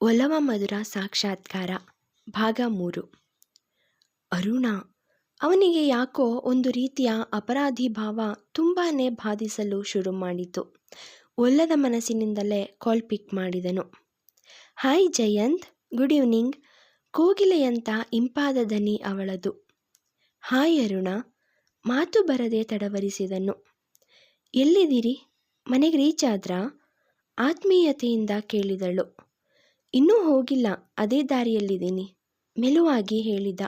ಒಲವ ಮಧುರ ಸಾಕ್ಷಾತ್ಕಾರ, ಭಾಗ ಮೂರು. ಅರುಣ, ಅವನಿಗೆ ಯಾಕೋ ಒಂದು ರೀತಿಯ ಅಪರಾಧಿ ಭಾವ ತುಂಬಾ ಬಾಧಿಸಲು ಶುರು ಮಾಡಿತು. ಒಲ್ಲದ ಮನಸ್ಸಿನಿಂದಲೇ ಕಾಲ್ ಪಿಕ್ ಮಾಡಿದನು. Hi Jayanth, good evening. ಕೋಗಿಲೆಯಂತ ಇಂಪಾದ ದನಿ ಅವಳದು. ಹಾಯ್ ಅರುಣ, ಮಾತು ಬರದೆ ತಡವರಿಸಿದನು. ಎಲ್ಲಿದ್ದೀರಿ? ಮನೆಗೆ ರೀಚ್ ಆದ್ರಾ? ಆತ್ಮೀಯತೆಯಿಂದ ಕೇಳಿದಳು. ಇನ್ನೂ ಹೋಗಿಲ್ಲ, ಅದೇ ದಾರಿಯಲ್ಲಿದ್ದೀನಿ, ಮೆಲುವಾಗಿ ಹೇಳಿದ.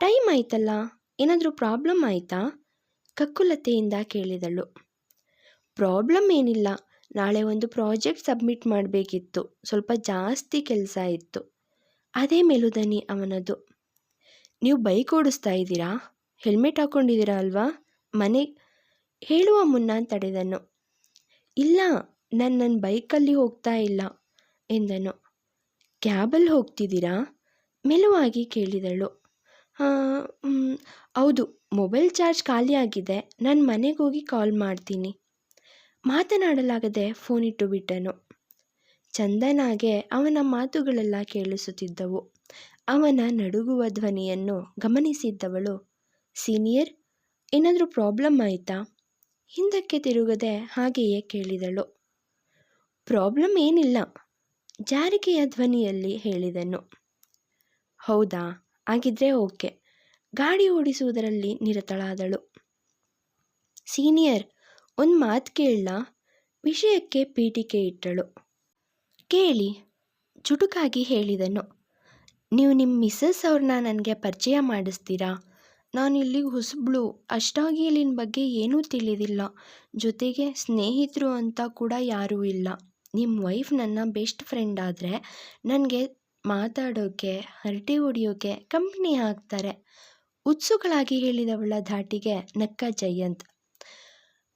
ಟೈಮ್ ಆಯ್ತಲ್ಲ, ಏನಾದರೂ ಪ್ರಾಬ್ಲಮ್ ಆಯಿತಾ? ಕಕ್ಕುಲತೆಯಿಂದ ಕೇಳಿದಳು. ಪ್ರಾಬ್ಲಮ್ ಏನಿಲ್ಲ, ನಾಳೆ ಒಂದು ಪ್ರಾಜೆಕ್ಟ್ ಸಬ್ಮಿಟ್ ಮಾಡಬೇಕಿತ್ತು, ಸ್ವಲ್ಪ ಜಾಸ್ತಿ ಕೆಲಸ ಇತ್ತು, ಅದೇ ಮೆಲುದನಿ ಅವನದು. ನೀವು ಬೈಕ್ ಓಡಿಸ್ತಾ ಇದ್ದೀರಾ? ಹೆಲ್ಮೆಟ್ ಹಾಕ್ಕೊಂಡಿದ್ದೀರಾ ಅಲ್ವಾ? ಮನೆ ಹೇಳುವ ಮುನ್ನ ತಡೆದನು. ಇಲ್ಲ ನಾನು ನನ್ನ ಬೈಕಲ್ಲಿ ಹೋಗ್ತಾ ಇಲ್ಲ, ಎಂದನು. ಕ್ಯಾಬಲ್ಲಿ ಹೋಗ್ತಿದ್ದೀರಾ? ಮೆಲುವಾಗಿ ಕೇಳಿದಳು. ಹೌದು, ಮೊಬೈಲ್ ಚಾರ್ಜ್ ಖಾಲಿಯಾಗಿದೆ ನಾನು ಮನೆಗೆ ಹೋಗಿ ಕಾಲ್ ಮಾಡ್ತೀನಿ. ಮಾತನಾಡಲಾಗದೆ ಫೋನ್ ಇಟ್ಟು ಬಿಟ್ಟನು. ಚಂದನಾಗೆ ಅವನ ಮಾತುಗಳೆಲ್ಲ ಕೇಳಿಸುತ್ತಿದ್ದವು. ಅವನ ನಡುಗುವ ಧ್ವನಿಯನ್ನು ಗಮನಿಸಿದ್ದವಳು, ಸೀನಿಯರ್, ಏನಾದರೂ ಪ್ರಾಬ್ಲಮ್ ಆಯಿತಾ? ಹಿಂದಕ್ಕೆ ತಿರುಗದೆ ಹಾಗೆಯೇ ಕೇಳಿದಳು. ಪ್ರಾಬ್ಲಮ್ ಏನಿಲ್ಲ ಜಾರಿಕೆಯ ಧ್ವನಿಯಲ್ಲಿ ಹೇಳಿದನು. ಹೌದಾ? ಆಗಿದ್ರೆ ಓಕೆ. ಗಾಡಿ ಓಡಿಸುವುದರಲ್ಲಿ ನಿರತಳಾದಳು. ಸೀನಿಯರ್, ಒಂದು ಮಾತು ಕೇಳಲ? ವಿಷಯಕ್ಕೆ ಪೀಠಿಕೆ ಇಟ್ಟಳು. ಕೇಳಿ, ಚುಟುಕಾಗಿ ಹೇಳಿದನು. ನೀವು ನಿಮ್ಮ ಮಿಸ್ಸಸ್ ಅವ್ರನ್ನ ನನಗೆ ಪರಿಚಯ ಮಾಡಿಸ್ತೀರಾ? ನಾನು ಇಲ್ಲಿಗೆ ಹೊಸಬ್ಳು. ಅಷ್ಟಾಗಿ ಇಲ್ಲಿನ ಬಗ್ಗೆ ಏನೂ ತಿಳಿದಿಲ್ಲ. ಜೊತೆಗೆ ಸ್ನೇಹಿತರು ಅಂತ ಕೂಡ ಯಾರೂ ಇಲ್ಲ. ನಿಮ್ಮ ವೈಫ್ ನನ್ನ ಬೆಸ್ಟ್ ಫ್ರೆಂಡ್ ಆದರೆ ನನಗೆ ಮಾತಾಡೋಕ್ಕೆ ಹರಟೆ ಹೊಡೆಯೋಕ್ಕೆ ಕಂಪ್ನಿ ಹಾಕ್ತಾರೆ. ಉತ್ಸುಕಳಾಗಿ ಹೇಳಿದವಳ ಧಾಟಿಗೆ ನಕ್ಕ ಜಯಂತ್.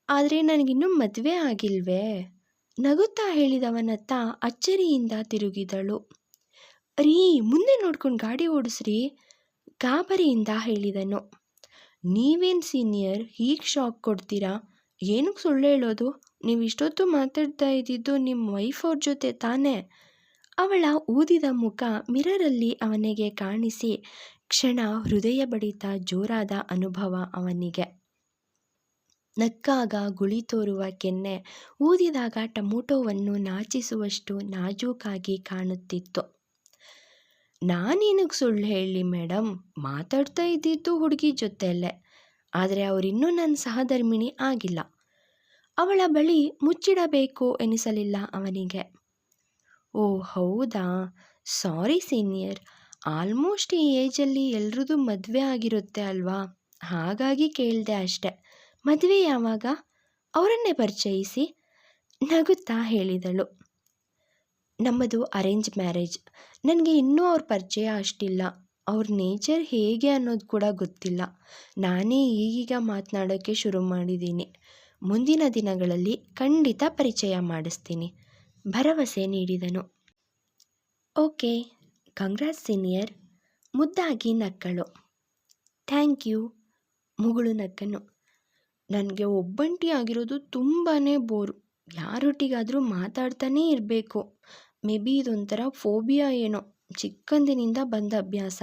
ಆದರೆ ನನಗಿನ್ನೂ ಮದುವೆ ಆಗಿಲ್ವೇ? ನಗುತ್ತಾ ಹೇಳಿದವನತ್ತ ಅಚ್ಚರಿಯಿಂದ ತಿರುಗಿದಳು. ರೀ, ಮುಂದೆ ನೋಡ್ಕೊಂಡು ಗಾಡಿ ಓಡಿಸ್ರಿ, ಗಾಬರಿಯಿಂದ ಹೇಳಿದನು. ನೀವೇನು ಸೀನಿಯರ್ ಹೀಗೆ ಶಾಕ್ ಕೊಡ್ತೀರಾ? ಏನಕ್ಕೆ ಸುಳ್ಳು ಹೇಳೋದು? ನೀವು ಇಷ್ಟೊತ್ತು ಮಾತಾಡ್ತಾ ಇದ್ದಿದ್ದು ನಿಮ್ಮ ವೈಫ್ ಅವ್ರ ಜೊತೆ ತಾನೇ? ಅವಳ ಊದಿದ ಮುಖ ಮಿರರಲ್ಲಿ ಅವನಿಗೆ ಕಾಣಿಸಿ ಕ್ಷಣ ಹೃದಯ ಬಡಿತ ಜೋರಾದ ಅನುಭವ ಅವನಿಗೆ. ನಕ್ಕಾಗ ಗುಳಿ ತೋರುವ ಕೆನ್ನೆ ಊದಿದಾಗ ಟೊಮೊಟೊವನ್ನು ನಾಚಿಸುವಷ್ಟು ನಾಜೂಕಾಗಿ ಕಾಣುತ್ತಿತ್ತು. ನಾನೇನಕ್ಕೆ ಸುಳ್ಳು ಹೇಳಿ ಮೇಡಮ್ ಮಾತಾಡ್ತಾ ಇದ್ದಿದ್ದು ಹುಡುಗಿ ಜೊತೆಯಲ್ಲೇ. ಆದರೆ ಅವರಿನ್ನೂ ನನ್ನ ಸಹಧರ್ಮಿಣಿ ಆಗಿಲ್ಲ. ಅವಳ ಬಳಿ ಮುಚ್ಚಿಡಬೇಕು ಎನಿಸಲಿಲ್ಲ ಅವನಿಗೆ. ಓ ಹೌದಾ? ಸಾರಿ ಸೀನಿಯರ್. ಆಲ್ಮೋಸ್ಟ್ ಈ ಏಜಲ್ಲಿ ಎಲ್ರದ್ದು ಮದುವೆ ಆಗಿರುತ್ತೆ ಅಲ್ವಾ? ಹಾಗಾಗಿ ಕೇಳಿದೆ ಅಷ್ಟೆ. ಮದುವೆ ಯಾವಾಗ? ಅವರನ್ನೇ ಪರಿಚಯಿಸಿ? ನಗುತ್ತಾ ಹೇಳಿದಳು. ನಮ್ಮದು ಅರೇಂಜ್ ಮ್ಯಾರೇಜ್. ನನಗೆ ಇನ್ನೂ ಅವ್ರ ಪರಿಚಯ ಅಷ್ಟಿಲ್ಲ. ಅವ್ರ ನೇಚರ್ ಹೇಗೆ ಅನ್ನೋದು ಕೂಡ ಗೊತ್ತಿಲ್ಲ. ನಾನೇ ಈಗೀಗ ಮಾತನಾಡೋಕ್ಕೆ ಶುರು ಮಾಡಿದ್ದೀನಿ. ಮುಂದಿನ ದಿನಗಳಲ್ಲಿ ಖಂಡಿತ ಪರಿಚಯ ಮಾಡಿಸ್ತೀನಿ. ಭರವಸೆ ನೀಡಿದನು. Okay congrats senior. ಮುದ್ದಾಗಿ ನಕ್ಕಳು. ಥ್ಯಾಂಕ್ ಯು, ಮುಗುಳು ನಕ್ಕನು. ನನಗೆ ಒಬ್ಬಂಟಿ ಆಗಿರೋದು ತುಂಬಾ ಬೋರು. ಯಾರೊಟ್ಟಿಗಾದರೂ ಮಾತಾಡ್ತಾನೇ ಇರಬೇಕು. ಮೇ ಬಿ ಇದೊಂಥರ ಫೋಬಿಯಾ ಏನೋ, ಚಿಕ್ಕಂದಿನಿಂದ ಬಂದ ಅಭ್ಯಾಸ.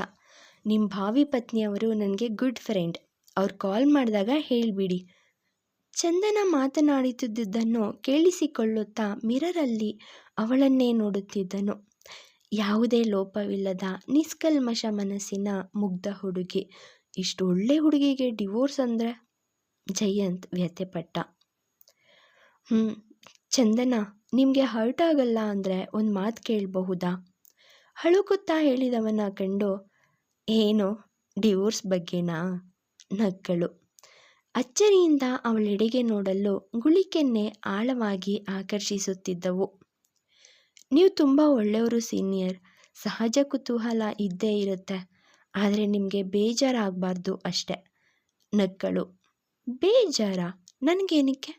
ನಿಮ್ಮ ಭಾವಿ ಪತ್ನಿಯವರು ನನಗೆ ಗುಡ್ ಫ್ರೆಂಡ್. ಅವ್ರು ಕಾಲ್ ಮಾಡಿದಾಗ ಹೇಳಿಬಿಡಿ. ಚಂದನ ಮಾತನಾಡುತ್ತಿದ್ದುದನ್ನು ಕೇಳಿಸಿಕೊಳ್ಳುತ್ತಾ ಮಿರರಲ್ಲಿ ಅವಳನ್ನೇ ನೋಡುತ್ತಿದ್ದನು. ಯಾವುದೇ ಲೋಪವಿಲ್ಲದ ನಿಷ್ಕಲ್ಮಶ ಮನಸ್ಸಿನ ಮುಗ್ಧ ಹುಡುಗಿ. ಇಷ್ಟು ಒಳ್ಳೆ ಹುಡುಗಿಗೆ ಡಿವೋರ್ಸ್ ಅಂದರೆ? ಜಯಂತ್ ವ್ಯಥೆಪಟ್ಟ. ಹ್ಞೂ ಚಂದನ, ನಿಮಗೆ ಹರ್ಟ್ ಆಗಲ್ಲ ಅಂದರೆ ಒಂದು ಮಾತು ಕೇಳಬಹುದಾ? ಹಳುಕುತ್ತಾ ಹೇಳಿದವನ ಕಂಡು, ಏನು? ಡಿವೋರ್ಸ್ ಬಗ್ಗೆನಾ? ನಕ್ಕಳು. ಅಚ್ಚರಿಯಿಂದ ಅವಳೆಡೆಗೆ ನೋಡಲು ಗುಳಿಕೆನ್ನೆ ಆಳವಾಗಿ ಆಕರ್ಷಿಸುತ್ತಿದ್ದವು. ನೀವು ತುಂಬ ಒಳ್ಳೆಯವರು ಸೀನಿಯರ್. ಸಹಜ ಕುತೂಹಲ ಇದ್ದೇ ಇರುತ್ತೆ. ಆದರೆ ನಿಮಗೆ ಬೇಜಾರಾಗಬಾರ್ದು ಅಷ್ಟೆ, ನಕ್ಕಳು. ಬೇಜಾರ? ನನಗೇನಕ್ಕೆ?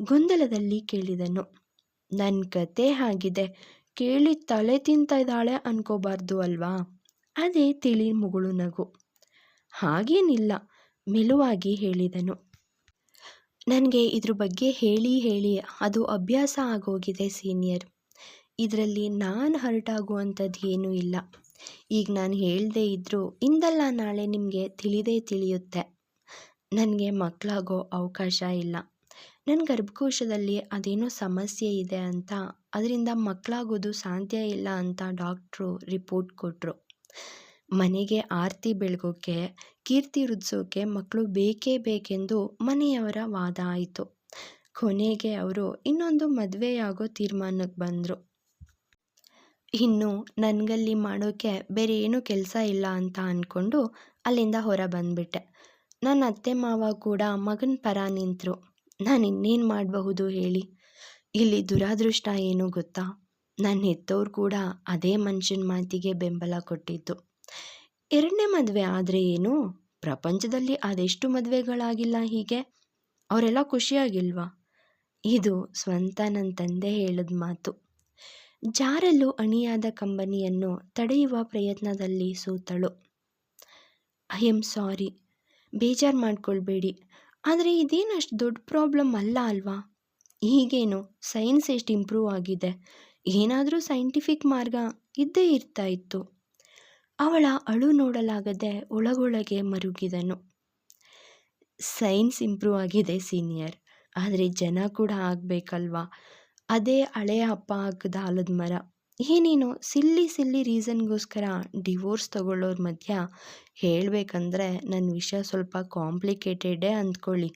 ಗೊಂದಲದಲ್ಲಿ ಕೇಳಿದನು. ನನ್ನ ಕತೆ ಆಗಿದೆ ಕೇಳಿ ತಲೆ ತಿಂತ ಇದ್ದಾಳೆ ಅನ್ಕೋಬಾರ್ದು ಅಲ್ವಾ? ಅದೇ ತಿಳಿ ಮುಗುಳು ನಗು. ಹಾಗೇನಿಲ್ಲ. ಮೆಲುವಾಗಿ ಹೇಳಿದನು. ನನಗೆ ಇದ್ರ ಬಗ್ಗೆ ಹೇಳಿ ಹೇಳಿ, ಅದು ಅಭ್ಯಾಸ ಆಗೋಗಿದೆ ಸೀನಿಯರ್. ಇದರಲ್ಲಿ ನಾನು ಹರ್ಟ್ ಆಗುವಂಥದ್ದು ಏನೂ ಇಲ್ಲ. ಈಗ ನಾನು ಹೇಳದೇ ಇದ್ದರೂ ಇಂದಲ್ಲ ನಾಳೆ ನಿಮಗೆ ತಿಳಿದೇ ತಿಳಿಯುತ್ತೆ. ನನಗೆ ಮಕ್ಕಳಾಗೋ ಅವಕಾಶ ಇಲ್ಲ. ನನ್ನ ಗರ್ಭಕೋಶದಲ್ಲಿ ಅದೇನೋ ಸಮಸ್ಯೆ ಇದೆ ಅಂತ, ಅದರಿಂದ ಮಕ್ಕಳಾಗೋದು ಸಾಧ್ಯ ಇಲ್ಲ ಅಂತ ಡಾಕ್ಟ್ರು ರಿಪೋರ್ಟ್ ಕೊಟ್ಟರು ಮನೆಗೆ ಆರತಿ ಬೆಳಗೋಕೆ, ಕೀರ್ತಿ ವೃದ್ಧಿಸೋಕೆ ಮಕ್ಕಳು ಬೇಕೇ ಬೇಕೆಂದು ಮನೆಯವರ ವಾದ ಆಯಿತು. ಕೊನೆಗೆ ಅವರು ಇನ್ನೊಂದು ಮದುವೆಯಾಗೋ ತೀರ್ಮಾನಕ್ಕೆ ಬಂದರು. ಇನ್ನು ನನಗಲ್ಲಿ ಮಾಡೋಕ್ಕೆ ಬೇರೆ ಏನೂ ಕೆಲಸ ಇಲ್ಲ ಅಂತ ಅಂದ್ಕೊಂಡು ಅಲ್ಲಿಂದ ಹೊರ ಬಂದುಬಿಟ್ಟೆ. ನನ್ನ ಅತ್ತೆ ಮಾವ ಕೂಡ ಮಗನ ಪರ ನಿಂತರು. ನಾನು ಇನ್ನೇನು ಮಾಡಬಹುದು ಹೇಳಿ. ಇಲ್ಲಿ ದುರಾದೃಷ್ಟ ಏನು ಗೊತ್ತಾ? ನನ್ನ ಹೆತ್ತವ್ರು ಕೂಡ ಅದೇ ಮನುಷ್ಯನ ಮಾತಿಗೆ ಬೆಂಬಲ ಕೊಟ್ಟಿದ್ದು. ಎರಡನೇ ಮದುವೆ ಆದರೆ ಏನು? ಪ್ರಪಂಚದಲ್ಲಿ ಅದೆಷ್ಟು ಮದುವೆಗಳಾಗಿಲ್ಲ ಹೀಗೆ? ಅವರೆಲ್ಲ ಖುಷಿಯಾಗಿಲ್ವಾ? ಇದು ಸ್ವಂತ ನನ್ನ ತಂದೆ ಹೇಳಿದ ಮಾತು. ಜಾರಲು ಅಣಿಯಾದ ಕಂಬನಿಯನ್ನು ತಡೆಯುವ ಪ್ರಯತ್ನದಲ್ಲಿ ಸೋತಳು. I'm sorry. ಬೇಜಾರು ಮಾಡ್ಕೊಳ್ಬೇಡಿ. ಆದರೆ ಇದೇನು ಅಷ್ಟು ದೊಡ್ಡ ಪ್ರಾಬ್ಲಮ್ ಅಲ್ಲ ಅಲ್ವಾ? ಈಗೇನು ಸೈನ್ಸ್ ಎಷ್ಟು ಇಂಪ್ರೂವ್ ಆಗಿದೆ? ಏನಾದರೂ ಸೈಂಟಿಫಿಕ್ ಮಾರ್ಗ ಇದ್ದೇ ಇರ್ತಾ ಇತ್ತು. ಅವಳ ಅಳು ನೋಡಲಾಗದೆ ಒಳಗೊಳಗೆ ಮರುಗಿದನು. ಸೈನ್ಸ್ ಇಂಪ್ರೂವ್ ಆಗಿದೆ ಸೀನಿಯರ್. ಆದರೆ ಜನ ಕೂಡ ಆಗಬೇಕಲ್ವಾ? ಅದೇ ಹಳೆಯ ಅಪ್ಪ ಹಾಕಿದ ಆಲದ ಮರ. ಏನೇನೋ ಸಿಲ್ಲಿ ಸಿಲ್ಲಿ ರೀಸನ್ಗೋಸ್ಕರ ಡಿವೋರ್ಸ್ ತಗೊಳ್ಳೋರ ಮಧ್ಯ ಹೇಳಬೇಕಂದ್ರೆ ನನ್ನ ವಿಷಯ ಸ್ವಲ್ಪ ಕಾಂಪ್ಲಿಕೇಟೆಡೇ ಅಂದ್ಕೊಳ್ಳಿ.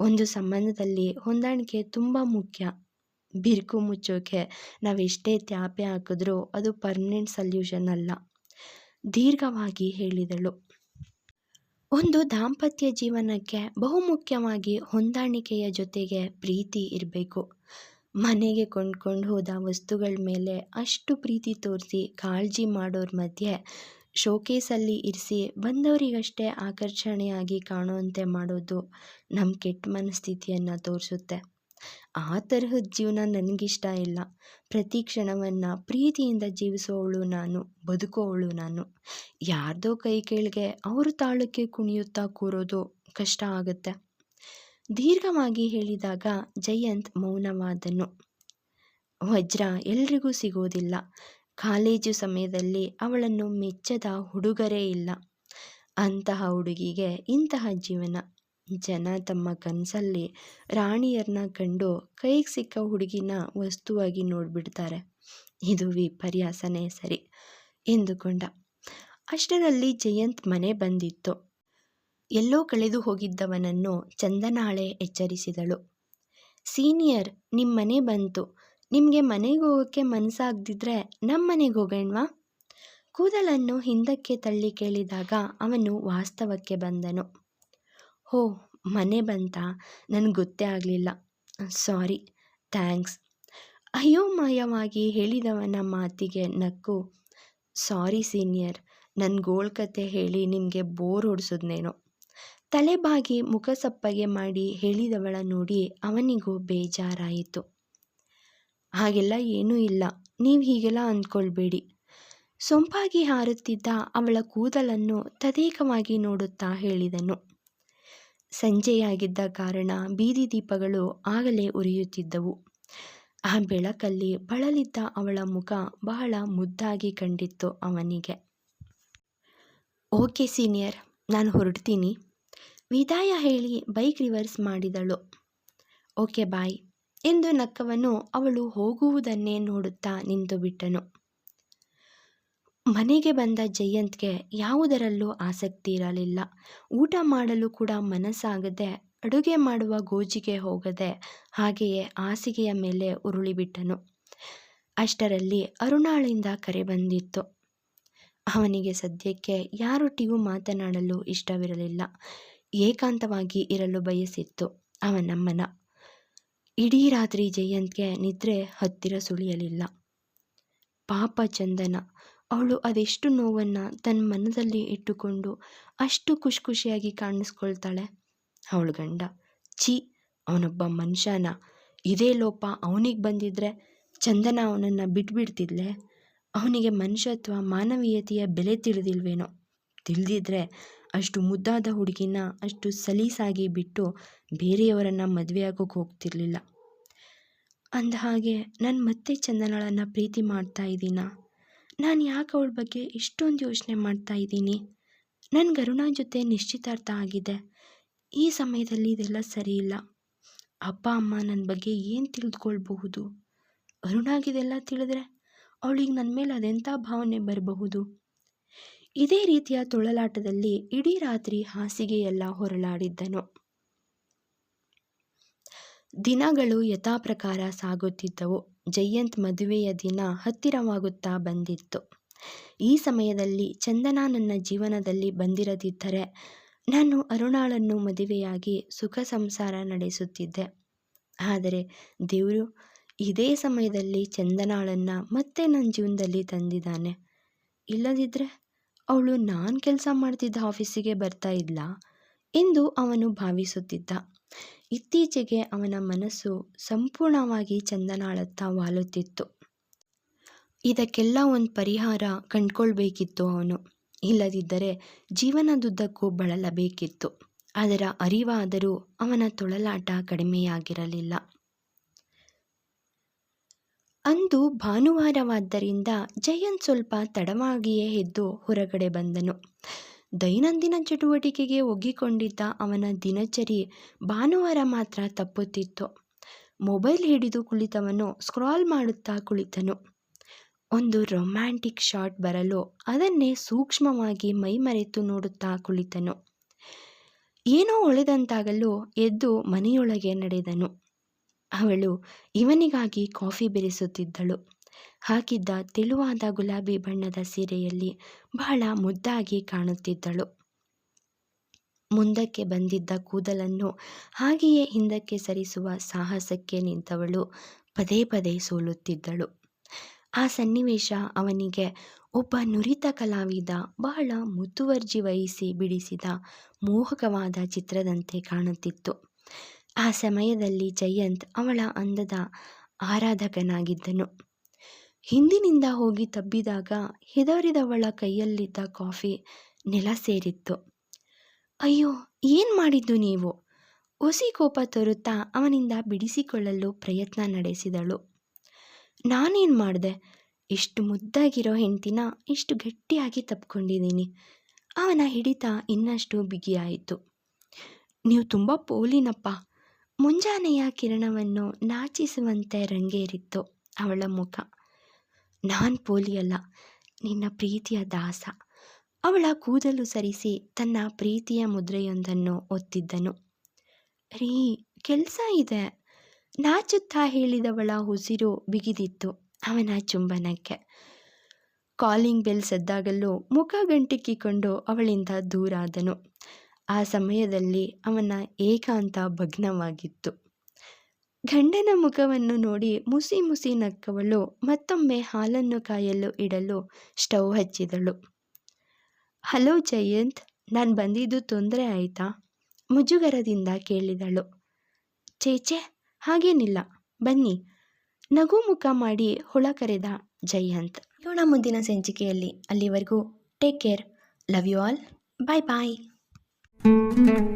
ಒಂದು ಸಂಬಂಧದಲ್ಲಿ ಹೊಂದಾಣಿಕೆ ತುಂಬ ಮುಖ್ಯ. ಬಿರುಕು ಮುಚ್ಚೋಕೆ ನಾವೆಷ್ಟೇ ತ್ಯಾಪೆ ಹಾಕಿದ್ರೂ ಅದು ಪರ್ಮನೆಂಟ್ ಸಲ್ಯೂಷನ್ ಅಲ್ಲ. ದೀರ್ಘವಾಗಿ ಹೇಳಿದಳು. ಒಂದು ದಾಂಪತ್ಯ ಜೀವನಕ್ಕೆ ಬಹುಮುಖ್ಯವಾಗಿ ಹೊಂದಾಣಿಕೆಯ ಜೊತೆಗೆ ಪ್ರೀತಿ ಇರಬೇಕು. ಮನೆಗೆ ಕೊಂಡ್ಕೊಂಡು ಹೋದ ವಸ್ತುಗಳ ಮೇಲೆ ಅಷ್ಟು ಪ್ರೀತಿ ತೋರಿಸಿ ಕಾಳಜಿ ಮಾಡೋರ ಮಧ್ಯೆ ಶೋಕೇಸಲ್ಲಿ ಇರಿಸಿ ಬಂದವರಿಗಷ್ಟೇ ಆಕರ್ಷಣೆಯಾಗಿ ಕಾಣುವಂತೆ ಮಾಡೋದು ನಮ್ಮ ಕೆಟ್ಟ ಮನಸ್ಥಿತಿಯನ್ನು ತೋರಿಸುತ್ತೆ. ಆ ತರಹದ ಜೀವನ ನನಗಿಷ್ಟ ಇಲ್ಲ. ಪ್ರತಿ ಕ್ಷಣವನ್ನು ಪ್ರೀತಿಯಿಂದ ಜೀವಿಸೋವಳು ನಾನು ಬದುಕೋವಳು ನಾನು. ಯಾರ್ದೋ ಕೈ ಕೆಳಗೆ ಅವ್ರ ತಾಳಕ್ಕೆ ಕುಣಿಯುತ್ತಾ ಕೂರೋದು ಕಷ್ಟ ಆಗುತ್ತೆ. ದೀರ್ಘವಾಗಿ ಹೇಳಿದಾಗ ಜಯಂತ್ ಮೌನವಾದನು. ವಜ್ರ ಎಲ್ರಿಗೂ ಸಿಗೋದಿಲ್ಲ. ಕಾಲೇಜು ಸಮಯದಲ್ಲಿ ಅವಳನ್ನು ಮೆಚ್ಚದ ಹುಡುಗರೇ ಇಲ್ಲ. ಅಂತಹ ಹುಡುಗಿಗೆ ಇಂತಹ ಜೀವನ. ಜನ ತಮ್ಮ ಕನಸಲ್ಲಿ ರಾಣಿಯರನ್ನ ಕಂಡು ಕೈಗೆ ಸಿಕ್ಕ ಹುಡುಗಿನ ವಸ್ತುವಾಗಿ ನೋಡಿಬಿಡ್ತಾರೆ. ಇದು ವಿಪರ್ಯಾಸನೇ ಸರಿ ಎಂದುಕೊಂಡ. ಅಷ್ಟರಲ್ಲಿ ಜಯಂತ್ ಮನೆ ಬಂದಿತ್ತು. ಎಲ್ಲೋ ಕಳೆದು ಹೋಗಿದ್ದವನನ್ನು ಚಂದನಾಳೆ ಎಚ್ಚರಿಸಿದಳು. ಸೀನಿಯರ್ ನಿಮ್ಮ ಮನೆ ಬಂತು. ನಿಮಗೆ ಮನೆಗೆ ಹೋಗೋಕ್ಕೆ ಮನಸ್ಸಾಗದಿದ್ರೆ ನಮ್ಮ ಮನೆಗೆ ಹೋಗೋಣವಾ? ಕೂದಲನ್ನು ಹಿಂದಕ್ಕೆ ತಳ್ಳಿ ಕೇಳಿದಾಗ ಅವನು ವಾಸ್ತವಕ್ಕೆ ಬಂದನು. ಹೋ, ಮನೆ ಬಂತಾ? ನನಗೆ ಗೊತ್ತೇ ಆಗಲಿಲ್ಲ. ಸಾರಿ, ಥ್ಯಾಂಕ್ಸ್. ಅಯೋಮಯವಾಗಿ ಹೇಳಿದವನ ಮಾತಿಗೆ ನಕ್ಕು. Sorry, senior. ನನ್ನ ಗೋಳ್ಕತೆ ಹೇಳಿ ನಿಮಗೆ ಬೋರ್ ಹೊಡೆಸಿದ್ನೇನೋ. ತಲೆಬಾಗಿ ಮುಖಸಪ್ಪಗೆ ಮಾಡಿ ಹೇಳಿದವಳ ನೋಡಿ ಅವನಿಗೂ ಬೇಜಾರಾಯಿತು. ಹಾಗೆಲ್ಲ ಏನೂ ಇಲ್ಲ. ನೀವು ಹೀಗೆಲ್ಲ ಅಂದ್ಕೊಳ್ಬೇಡಿ. ಸೊಂಪಾಗಿ ಹಾರುತ್ತಿದ್ದ ಅವಳ ಕೂದಲನ್ನು ತದೇಕವಾಗಿ ನೋಡುತ್ತಾ ಹೇಳಿದನು. ಸಂಜೆಯಾಗಿದ್ದ ಕಾರಣ ಬೀದಿ ದೀಪಗಳು ಆಗಲೇ ಉರಿಯುತ್ತಿದ್ದವು. ಆ ಬೆಳಕಲ್ಲಿ ಬಳಲಿದ್ದ ಅವಳ ಮುಖ ಬಹಳ ಮುದ್ದಾಗಿ ಕಂಡಿತ್ತು ಅವನಿಗೆ. ಓಕೆ ಸೀನಿಯರ್, ನಾನು ಹೊರಡ್ತೀನಿ. ವಿದಾಯ ಹೇಳಿ ಬೈಕ್ ರಿವರ್ಸ್ ಮಾಡಿದಳು. ಓಕೆ ಬಾಯ್ ಎಂದು ನಕ್ಕವನು ಅವಳು ಹೋಗುವುದನ್ನೇ ನೋಡುತ್ತಾ ನಿಂತು ಬಿಟ್ಟನು ಮನೆಗೆ ಬಂದ ಜಯಂತ್ಗೆ ಯಾವುದರಲ್ಲೂ ಆಸಕ್ತಿ ಇರಲಿಲ್ಲ. ಊಟ ಮಾಡಲು ಕೂಡ ಮನಸ್ಸಾಗದೆ ಅಡುಗೆ ಮಾಡುವ ಗೋಜಿಗೆ ಹೋಗದೆ ಹಾಗೆಯೇ ಹಾಸಿಗೆಯ ಮೇಲೆ ಉರುಳಿಬಿಟ್ಟನು. ಅಷ್ಟರಲ್ಲಿ ಅರುಣಾಳಿಂದ ಕರೆ ಬಂದಿತ್ತು. ಅವನಿಗೆ ಸದ್ಯಕ್ಕೆ ಯಾರೊಟ್ಟಿಗೂ ಮಾತನಾಡಲು ಇಷ್ಟವಿರಲಿಲ್ಲ. ಏಕಾಂತವಾಗಿ ಇರಲು ಬಯಸಿತ್ತು ಅವನಮ್ಮನ ಇಡೀ ರಾತ್ರಿ ಜಯಂತ್ಗೆ ನಿದ್ರೆ ಹತ್ತಿರ ಸುಳಿಯಲಿಲ್ಲ. ಪಾಪ ಚಂದನ. ಅವಳು ಅದೆಷ್ಟು ನೋವನ್ನು ತನ್ನ ಮನದಲ್ಲಿ ಇಟ್ಟುಕೊಂಡು ಅಷ್ಟು ಖುಷಿ ಖುಷಿಯಾಗಿ ಕಾಣಿಸ್ಕೊಳ್ತಾಳೆ. ಅವಳು ಗಂಡ, ಛೀ, ಅವನೊಬ್ಬ ಮನುಷ್ಯನ. ಇದೇ ಲೋಪ ಅವನಿಗೆ ಬಂದಿದ್ರೆ ಚಂದನ ಅವನನ್ನು ಬಿಟ್ಬಿಡ್ತಿದ್ಲೆ? ಅವನಿಗೆ ಮನುಷ್ಯತ್ವ, ಮಾನವೀಯತೆಯ ಬೆಲೆ ತಿಳಿದಿಲ್ವೇನೋ? ತಿಳಿದಿದ್ರೆ ಅಷ್ಟು ಮುದ್ದಾದ ಹುಡುಗಿನ ಅಷ್ಟು ಸಲೀಸಾಗಿ ಬಿಟ್ಟು ಬೇರೆಯವರನ್ನು ಮದುವೆಯಾಗೋಕೆ ಹೋಗ್ತಿರ್ಲಿಲ್ಲ. ಅಂದ ಹಾಗೆ ನಾನು ಮತ್ತೆ ಚಂದನಳನ್ನು ಪ್ರೀತಿ ಮಾಡ್ತಾ ಇದ್ದೀನಾ ನಾನು ಯಾಕೆ ಅವಳ ಬಗ್ಗೆ ಇಷ್ಟೊಂದು ಯೋಚನೆ ಮಾಡ್ತಾ ಇದ್ದೀನಿ? ನನ್ನ ಗರುಣ ಜೊತೆ ನಿಶ್ಚಿತಾರ್ಥ ಆಗಿದೆ. ಈ ಸಮಯದಲ್ಲಿ ಇದೆಲ್ಲ ಸರಿ ಇಲ್ಲ. ಅಪ್ಪ, ಅಮ್ಮ ನನ್ನ ಬಗ್ಗೆ ಏನು ತಿಳಿದುಕೊಳ್ಬಹುದು ಅರುಣಾಗಿದೆಲ್ಲ ತಿಳಿದ್ರೆ ಅವಳಿಗೆ ನನ್ನ ಮೇಲೆ ಅದೆಂಥ ಭಾವನೆ ಬರಬಹುದು? ಇದೇ ರೀತಿಯ ತೊಳಲಾಟದಲ್ಲಿ ಇಡೀ ರಾತ್ರಿ ಹಾಸಿಗೆಯೆಲ್ಲ ಹೊರಳಾಡಿದ್ದನು. ದಿನಗಳು ಯಥಾಪ್ರಕಾರ ಸಾಗುತ್ತಿದ್ದವು. ಜಯಂತ್ ಮದುವೆಯ ದಿನ ಹತ್ತಿರವಾಗುತ್ತಾ ಬಂದಿತ್ತು. ಈ ಸಮಯದಲ್ಲಿ ಚಂದನಾ ನನ್ನ ಜೀವನದಲ್ಲಿ ಬಂದಿರದಿದ್ದರೆ ನಾನು ಅರುಣಾಳನ್ನು ಮದುವೆಯಾಗಿ ಸುಖ ಸಂಸಾರ ನಡೆಸುತ್ತಿದ್ದೆ. ಆದರೆ ದೇವರು, ಇದೇ ಸಮಯದಲ್ಲಿ ಚಂದನಾಳನ್ನು ಮತ್ತೆ ನನ್ನ ಜೀವನದಲ್ಲಿ ತಂದಿದ್ದಾನೆ. ಇಲ್ಲದಿದ್ದರೆ ಅವಳು ನಾನು ಕೆಲಸ ಮಾಡ್ತಿದ್ದ ಆಫೀಸಿಗೆ ಬರ್ತಾ ಇಲ್ಲ ಎಂದು ಅವನು ಭಾವಿಸುತ್ತಿದ್ದ. ಇತ್ತೀಚೆಗೆ ಅವನ ಮನಸ್ಸು ಸಂಪೂರ್ಣವಾಗಿ ಚಂದನಾಳತ್ತ ವಾಲುತ್ತಿತ್ತು. ಇದಕ್ಕೆಲ್ಲ ಒಂದು ಪರಿಹಾರ ಕಂಡ್ಕೊಳ್ಬೇಕಿತ್ತು ಅವನು. ಇಲ್ಲದಿದ್ದರೆ ಜೀವನದುದ್ದಕ್ಕೂ ಬಳಲಬೇಕಿತ್ತು. ಅದರ ಅರಿವಾದರೂ ಅವನ ತೊಳಲಾಟ ಕಡಿಮೆಯಾಗಿರಲಿಲ್ಲ. ಅಂದು ಭಾನುವಾರವಾದ್ದರಿಂದ ಜಯನ್ ಸ್ವಲ್ಪ ತಡವಾಗಿಯೇ ಎದ್ದು ಹೊರಗಡೆ ಬಂದನು. ದೈನಂದಿನ ಚಟುವಟಿಕೆಗೆ ಒಗ್ಗಿಕೊಂಡಿದ್ದ ಅವನ ದಿನಚರಿ ಭಾನುವಾರ ಮಾತ್ರ ತಪ್ಪುತ್ತಿತ್ತು. ಮೊಬೈಲ್ ಹಿಡಿದು ಕುಳಿತವನು, ಸ್ಕ್ರಾಲ್ ಮಾಡುತ್ತಾ ಕುಳಿತನು. ಒಂದು ರೊಮ್ಯಾಂಟಿಕ್ ಶಾಟ್ ಬರಲು ಅದನ್ನೇ ಸೂಕ್ಷ್ಮವಾಗಿ ಮೈಮರೆತು ನೋಡುತ್ತಾ ಕುಳಿತನು. ಏನೋ ಒಳೆದಂತಾಗಲು ಎದ್ದು ಮನೆಯೊಳಗೆ ನಡೆದನು. ಅವಳು ಇವನಿಗಾಗಿ ಕಾಫಿ ಬೆರೆಸುತ್ತಿದ್ದಳು. ಹಾಕಿದ್ದ ತೆಳುವಾದ ಗುಲಾಬಿ ಬಣ್ಣದ ಸೀರೆಯಲ್ಲಿ ಬಹಳ ಮುದ್ದಾಗಿ ಕಾಣುತ್ತಿದ್ದಳು. ಮುಂದಕ್ಕೆ ಬಂದಿದ್ದ ಕೂದಲನ್ನು ಹಾಗೆಯೇ ಹಿಂದಕ್ಕೆ ಸರಿಸುವ ಸಾಹಸಕ್ಕೆ ನಿಂತವಳು ಪದೇ ಪದೇ ಸೋಲುತ್ತಿದ್ದಳು. ಆ ಸನ್ನಿವೇಶ ಅವನಿಗೆ ಒಬ್ಬ ನುರಿತ ಕಲಾವಿದ ಬಹಳ ಮುತುವರ್ಜಿ ವಹಿಸಿ ಬಿಡಿಸಿದ ಮೋಹಕವಾದ ಚಿತ್ರದಂತೆ ಕಾಣುತ್ತಿತ್ತು. ಆ ಸಮಯದಲ್ಲಿ ಜಯಂತ್ ಅವಳ ಅಂದದ ಆರಾಧಕನಾಗಿದ್ದನು. ಹಿಂದಿನಿಂದ ಹೋಗಿ ತಬ್ಬಿದಾಗ ಹೆದರಿದವಳ ಕೈಯಲ್ಲಿದ್ದ ಕಾಫಿ ನೆಲ ಸೇರಿತ್ತು. ಅಯ್ಯೋ, ಏನು ಮಾಡಿದ್ದು ನೀವು? ಹುಸಿ ಕೋಪ ತರುತ್ತಾ ಅವನಿಂದ ಬಿಡಿಸಿಕೊಳ್ಳಲು ಪ್ರಯತ್ನ ನಡೆಸಿದಳು. ನಾನೇನು ಮಾಡಿದೆ? ಇಷ್ಟು ಮುದ್ದಾಗಿರೋ ಹೆಂಡ್ತಿನ ಇಷ್ಟು ಗಟ್ಟಿಯಾಗಿ ತಪ್ಕೊಂಡಿದ್ದೀನಿ. ಅವನ ಹಿಡಿತ ಇನ್ನಷ್ಟು ಬಿಗಿಯಾಯಿತು. ನೀವು ತುಂಬ ಪೋಲಿನಪ್ಪ. ಮುಂಜಾನೆಯ ಕಿರಣವನ್ನು ನಾಚಿಸುವಂತೆ ರಂಗೇರಿತ್ತು ಅವಳ ಮುಖ. ನಾನ್ ಪೋಲಿಯಲ್ಲ ನಿನ್ನ ಪ್ರೀತಿಯ ದಾಸ. ಅವಳ ಕೂದಲು ಸರಿಸಿ ತನ್ನ ಪ್ರೀತಿಯ ಮುದ್ರೆಯೊಂದನ್ನು ಒತ್ತಿದ್ದನು. ರೀ, ಕೆಲಸ ಇದೆ. ನಾಚುತ್ತಾ ಹೇಳಿದವಳ ಉಸಿರು ಬಿಗಿದಿತ್ತು ಅವನ ಚುಂಬನಕ್ಕೆ. ಕಾಲಿಂಗ್ ಬೆಲ್ ಸದ್ದಾಗಲೂ ಮುಖ ಗಂಟಿಕ್ಕಿಕೊಂಡು ಅವಳಿಂದ ದೂರಾದನು. ಆ ಸಮಯದಲ್ಲಿ ಅವನ ಏಕಾಂತ ಭಗ್ನವಾಗಿತ್ತು. ಗಂಡನ ಮುಖವನ್ನು ನೋಡಿ ಮುಸಿ ಮುಸಿ ನಕ್ಕವಳು, ಮತ್ತೊಮ್ಮೆ ಹಾಲನ್ನು ಕಾಯಲು ಇಡಲು ಸ್ಟವ್ ಹಚ್ಚಿದಳು. ಹಲೋ ಜಯಂತ್, ನಾನು ಬಂದಿದ್ದು ತೊಂದರೆ ಆಯಿತಾ? ಮುಜುಗರದಿಂದ ಕೇಳಿದಳು. ಚೇಚೆ, ಹಾಗೇನಿಲ್ಲ. ಬನ್ನಿ. ನಗು ಮುಖ ಮಾಡಿ ಹೊಳ ಕರೆದ ಜಯಂತ್. ಇವಳ ಮುಂದಿನ ಸಂಚಿಕೆಯಲ್ಲಿ. ಅಲ್ಲಿವರೆಗೂ take care. Love you all. Bye bye.